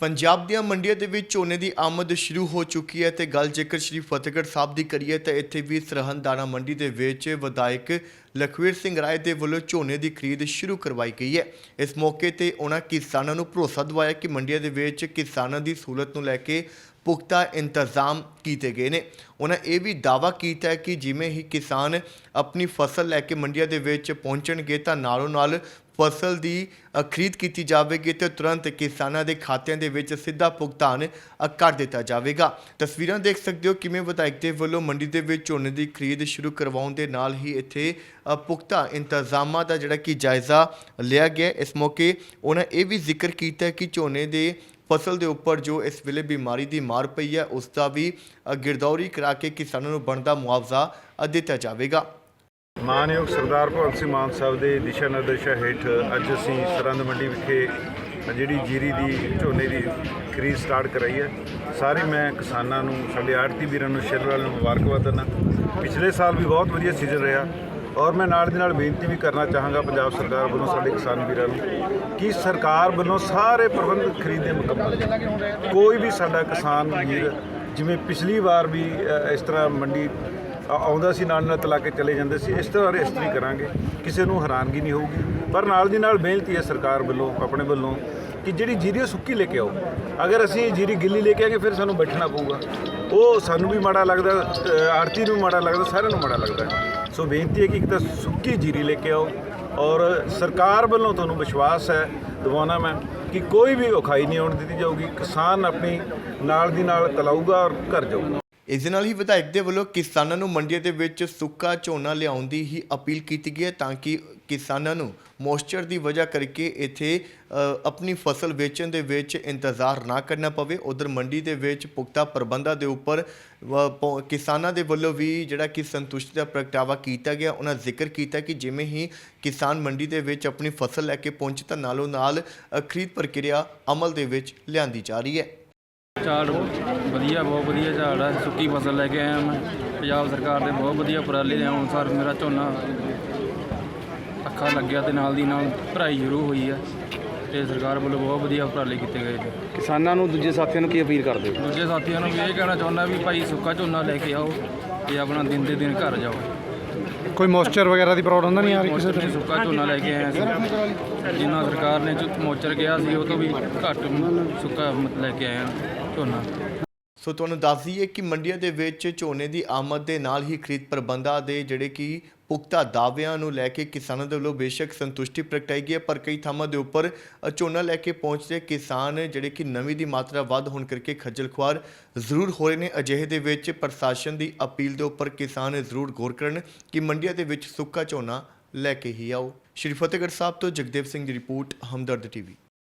ਪੰਜਾਬ ਦੀਆਂ ਮੰਡੀਆਂ ਦੇ ਵਿੱਚ ਝੋਨੇ ਦੀ ਆਮਦ ਸ਼ੁਰੂ ਹੋ ਚੁੱਕੀ ਹੈ ਤੇ ਗੱਲ ਜੇਕਰ ਸ਼੍ਰੀ ਫਤਿਹਗੜ੍ਹ ਸਾਹਿਬ ਦੀ ਕਰੀਏ ਤਾਂ ਇੱਥੇ ਵੀ ਸਰਹੰਦ ਦਾਣਾ ਮੰਡੀ ਦੇ ਵਿੱਚ ਵਿਧਾਇਕ ਲਖਵੀਰ ਸਿੰਘ ਰਾਏ ਦੇ ਵੱਲੋਂ ਝੋਨੇ ਦੀ ਖਰੀਦ ਸ਼ੁਰੂ ਕਰਵਾਈ ਗਈ ਹੈ। ਇਸ ਮੌਕੇ ਤੇ ਉਹਨਾਂ ਕਿਸਾਨਾਂ ਨੂੰ ਭਰੋਸਾ ਦਿਵਾਇਆ ਕਿ ਮੰਡੀਆਂ ਦੇ ਵਿੱਚ ਕਿਸਾਨਾਂ ਦੀ ਸਹੂਲਤ ਨੂੰ ਲੈ ਕੇ ਪੁਖਤਾ ਇੰਤਜ਼ਾਮ ਕੀਤੇ ਗਏ ਨੇ। ਉਹਨਾਂ ਇਹ ਵੀ ਦਾਅਵਾ ਕੀਤਾ ਕਿ ਜਿਵੇਂ ਹੀ ਕਿਸਾਨ ਆਪਣੀ ਫਸਲ ਲੈ ਕੇ ਮੰਡੀਆਂ ਦੇ ਵਿੱਚ ਪਹੁੰਚਣਗੇ ਤਾਂ ਨਾਲੋਂ ਨਾਲ ਫਸਲ ਦੀ ਖਰੀਦ ਕੀਤੀ ਜਾਵੇਗੀ ਤੇ ਤੁਰੰਤ ਕਿਸਾਨਾਂ ਦੇ ਖਾਤਿਆਂ ਦੇ ਵਿੱਚ ਸਿੱਧਾ ਭੁਗਤਾਨ ਕਰ ਦਿੱਤਾ ਜਾਵੇਗਾ। ਤਸਵੀਰਾਂ ਦੇਖ ਸਕਦੇ ਹੋ ਕਿਵੇਂ ਵਿਧਾਇਕ ਦੇ ਵੱਲੋਂ ਮੰਡੀ ਦੇ ਵਿੱਚ ਝੋਨੇ ਦੀ ਖਰੀਦ ਸ਼ੁਰੂ ਕਰਵਾਉਣ ਦੇ ਨਾਲ ਹੀ ਇੱਥੇ ਪੁਖਤਾ ਇੰਤਜ਼ਾਮਾਂ ਦਾ ਜਿਹੜਾ ਕਿ ਜਾਇਜ਼ਾ ਲਿਆ ਗਿਆ। ਇਸ ਮੌਕੇ ਉਹਨਾਂ ਇਹ ਵੀ ਜ਼ਿਕਰ ਕੀਤਾ ਕਿ ਝੋਨੇ ਦੇ ਫਸਲ ਦੇ ਉੱਪਰ ਜੋ ਇਸ ਵੇਲੇ ਬਿਮਾਰੀ ਦੀ ਮਾਰ ਪਈ ਹੈ, ਉਸ ਦਾ ਵੀ ਗਿਰਦੌਰੀ ਕਰਾ ਕੇ ਕਿਸਾਨਾਂ ਨੂੰ ਬਣਦਾ ਮੁਆਵਜ਼ਾ ਦਿੱਤਾ ਜਾਵੇਗਾ। ਮਾਨਯੋਗ ਸਰਦਾਰ ਭਗਵੰਤ ਸਿੰਘ ਮਾਨ ਸਾਹਿਬ ਦੇ ਦਿਸ਼ਾ ਨਿਰਦੇਸ਼ਾਂ ਹੇਠ ਅੱਜ ਅਸੀਂ ਸਰੰਦ ਮੰਡੀ ਵਿਖੇ ਜਿਹੜੀ ਜੀਰੀ ਦੀ, ਝੋਨੇ ਦੀ ਖਰੀਦ ਸਟਾਰਟ ਕਰਾਈ ਹੈ। ਸਾਰੇ ਮੈਂ ਕਿਸਾਨਾਂ ਨੂੰ, ਸਾਡੇ ਆੜਤੀ ਵੀਰਾਂ ਨੂੰ ਸ਼ੇਰਵਾਲ ਨੂੰ ਮੁਬਾਰਕਬਾਦ ਦਿੰਦਾ। ਪਿਛਲੇ ਸਾਲ ਵੀ ਬਹੁਤ ਵਧੀਆ ਸੀਜ਼ਨ ਰਿਹਾ। ਔਰ ਮੈਂ ਨਾਲ ਦੀ ਨਾਲ ਬੇਨਤੀ ਵੀ ਕਰਨਾ ਚਾਹਾਂਗਾ ਪੰਜਾਬ ਸਰਕਾਰ ਵੱਲੋਂ, ਸਾਡੇ ਕਿਸਾਨ ਵੀਰਾਂ ਨੂੰ, ਕਿ ਸਰਕਾਰ ਵੱਲੋਂ ਸਾਰੇ ਪ੍ਰਬੰਧ ਖਰੀਦ ਦੇ ਮੁਕੰਮਲ ਕੋਈ ਵੀ ਸਾਡਾ ਕਿਸਾਨ ਵੀਰ, ਜਿਵੇਂ ਪਿਛਲੀ ਵਾਰ ਵੀ ਇਸ ਤਰ੍ਹਾਂ ਮੰਡੀ ਆਉਂਦਾ ਸੀ, ਨਾਲ ਨਾਲ ਤਲਾ ਕੇ ਚਲੇ ਜਾਂਦੇ ਸੀ, ਇਸ ਤਰ੍ਹਾਂ ਇਸ ਤਰ੍ਹਾਂ ਕਰਾਂਗੇ, ਕਿਸੇ ਨੂੰ ਹੈਰਾਨਗੀ ਨਹੀਂ ਹੋਊਗੀ। ਪਰ ਨਾਲ ਦੀ ਨਾਲ ਬੇਨਤੀ ਹੈ ਸਰਕਾਰ ਵੱਲੋਂ, ਆਪਣੇ ਵੱਲੋਂ ਕਿ ਜਿਹੜੀ ਜੀਰੀ ਉਹ ਸੁੱਕੀ ਲੈ ਕੇ ਆਓ। ਅਗਰ ਅਸੀਂ ਜੀਰੀ ਗਿੱਲੀ ਲੈ ਕੇ ਆਗੇ ਫਿਰ ਸਾਨੂੰ ਬੈਠਣਾ ਪਊਗਾ। ਉਹ ਸਾਨੂੰ ਵੀ ਮਾੜਾ ਲੱਗਦਾ ਅ, ਆੜਤੀ ਨੂੰ ਵੀ ਮਾੜਾ ਲੱਗਦਾ ਸਾਰਿਆਂ ਨੂੰ ਮਾੜਾ ਲੱਗਦਾ। ਸੋ ਬੇਨਤੀ ਹੈ ਕਿ ਇੱਕ ਤਾਂ ਸੁੱਕੀ ਜੀਰੀ ਲੈ ਕੇ ਆਓ। ਔਰ ਸਰਕਾਰ ਵੱਲੋਂ ਤੁਹਾਨੂੰ ਵਿਸ਼ਵਾਸ ਹੈ ਦਿਵਾਉਣਾ ਮੈਂ ਕਿ ਕੋਈ ਵੀ ਔਖਾਈ ਨਹੀਂ ਆਉਣ ਦਿੱਤੀ ਜਾਊਗੀ। ਕਿਸਾਨ ਆਪਣੀ ਨਾਲ ਦੀ ਨਾਲ ਤਲਾਊਗਾ ਔਰ ਘਰ ਜਾਊਗਾ। ਇਸ ਦੇ ਨਾਲ ਹੀ ਵਿਧਾਇਕ ਦੇ ਵੱਲੋਂ ਕਿਸਾਨਾਂ ਨੂੰ ਮੰਡੀਆਂ ਦੇ ਵਿੱਚ ਸੁੱਕਾ ਝੋਨਾ ਲਿਆਉਣ ਦੀ ਹੀ ਅਪੀਲ ਕੀਤੀ ਗਈ ਹੈ ਤਾਂ ਕਿ ਕਿਸਾਨਾਂ ਨੂੰ ਮੋਇਸਚਰ ਦੀ ਵਜ੍ਹਾ ਕਰਕੇ ਇੱਥੇ ਆਪਣੀ ਫਸਲ ਵੇਚਣ ਦੇ ਵਿੱਚ ਇੰਤਜ਼ਾਰ ਨਾ ਕਰਨਾ ਪਵੇ। ਉਧਰ ਮੰਡੀ ਦੇ ਵਿੱਚ ਪੁਖਤਾ ਪ੍ਰਬੰਧਾਂ ਦੇ ਉੱਪਰ, ਵ- ਕਿਸਾਨਾਂ ਦੇ ਵੱਲੋਂ ਵੀ ਜਿਹੜਾ ਕਿ ਸੰਤੁਸ਼ਟੀ ਦਾ ਪ੍ਰਗਟਾਵਾ ਕੀਤਾ ਗਿਆ। ਉਹਨਾਂ ਜ਼ਿਕਰ ਕੀਤਾ ਕਿ ਜਿਵੇਂ ਹੀ ਕਿਸਾਨ ਮੰਡੀ ਦੇ ਵਿੱਚ ਆਪਣੀ ਫਸਲ ਲੈ ਕੇ ਪਹੁੰਚ ਤਾਂ ਨਾਲੋਂ ਨਾਲ ਖਰੀਦ ਪ੍ਰਕਿਰਿਆ ਅਮਲ ਦੇ ਵਿੱਚ ਲਿਆਂਦੀ ਜਾ ਰਹੀ ਹੈ। ਝਾੜ ਵਧੀਆ ਬਹੁਤ ਵਧੀਆ ਝਾੜ ਹੈ ਸੁੱਕੀ ਫਸਲ ਲੈ ਕੇ ਆਇਆ ਮੈਂ। ਪੰਜਾਬ ਸਰਕਾਰ ਦੇ ਬਹੁਤ ਵਧੀਆ ਉਪਰਾਲੇ ਨੇ। ਹੁਣ ਸਰ ਮੇਰਾ ਝੋਨਾ ਅੱਖਾਂ ਲੱਗਿਆ ਤੇ ਨਾਲ ਦੀ ਨਾਲ ਭਰਾਈ ਸ਼ੁਰੂ ਹੋਈ ਹੈ ਤੇ ਸਰਕਾਰ ਵੱਲੋਂ ਬਹੁਤ ਵਧੀਆ ਉਪਰਾਲੇ ਕੀਤੇ ਗਏ ਨੇ। ਕਿਸਾਨਾਂ ਨੂੰ ਦੂਜੇ ਸਾਥੀਆਂ ਨੂੰ ਕੀ ਅਪੀਲ ਕਰਦੇ ਹੋ? ਦੂਜੇ ਸਾਥੀਆਂ ਨੂੰ ਵੀ ਇਹ ਕਹਿਣਾ ਚਾਹੁੰਦਾ ਵੀ ਭਾਈ ਸੁੱਕਾ ਝੋਨਾ ਲੈ ਕੇ ਆਓ ਤੇ ਆਪਣਾ ਦਿਨ ਦੇ ਦਿਨ ਘਰ ਜਾਓ। ਕੋਈ ਮੋਇਸਚਰ ਵਗੈਰਾ ਦੀ ਪ੍ਰੋਬਲਮ ਤਾਂ ਨਹੀਂ ਆ ਰਹੀ ਕਿਸੇ ਮੋਸਟਲੀ ਸੁੱਕਾ ਝੋਨਾ ਲੈ ਕੇ ਆਏ ਸੀ। ਜਿੰਨਾ ਸਰਕਾਰ ਨੇ ਜੋ ਮੋਚਰ ਕਿਹਾ ਸੀ ਉਹ ਤੋਂ ਵੀ ਘੱਟ ਸੁੱਕਾ ਲੈ ਕੇ ਆਏ ਹਾਂ ਝੋਨਾ। ਸੋ ਤੁਹਾਨੂੰ ਦੱਸ ਦਈਏ ਕਿ ਮੰਡੀਆਂ ਦੇ ਵਿੱਚ ਝੋਨੇ ਦੀ ਆਮਦ ਦੇ ਨਾਲ ਹੀ ਖਰੀਦ ਪ੍ਰਬੰਧਾਂ ਦੇ ਜਿਹੜੇ ਕਿ ਪੁਖਤਾ ਦਾਅਵਿਆਂ ਨੂੰ ਲੈ ਕੇ ਕਿਸਾਨਾਂ ਦੇ ਵੱਲੋਂ ਬੇਸ਼ੱਕ ਸੰਤੁਸ਼ਟੀ ਪ੍ਰਗਟਾਈ ਗਈ ਹੈ, ਪਰ ਕਈ ਥਾਵਾਂ ਦੇ ਉੱਪਰ ਝੋਨਾ ਲੈ ਕੇ ਪਹੁੰਚਦੇ ਕਿਸਾਨ ਜਿਹੜੇ ਕਿ ਨਮੀ ਦੀ ਮਾਤਰਾ ਵੱਧ ਹੋਣ ਕਰਕੇ ਖੱਜਲ ਖੁਆਰ ਜ਼ਰੂਰ ਹੋ ਰਹੇ ਨੇ। ਅਜਿਹੇ ਦੇ ਵਿੱਚ ਪ੍ਰਸ਼ਾਸਨ ਦੀ ਅਪੀਲ ਦੇ ਉੱਪਰ ਕਿਸਾਨ ਜ਼ਰੂਰ ਗੌਰ ਕਰਨ ਕਿ ਮੰਡੀਆਂ ਦੇ ਵਿੱਚ ਸੁੱਕਾ ਝੋਨਾ ਲੈ ਕੇ ਹੀ ਆਓ। ਸ਼੍ਰੀ ਫਤਿਹਗੜ੍ਹ ਸਾਹਿਬ ਤੋਂ ਜਗਦੇਵ ਸਿੰਘ ਦੀ ਰਿਪੋਰਟ, ਹਮਦਰਦ ਟੀਵੀ।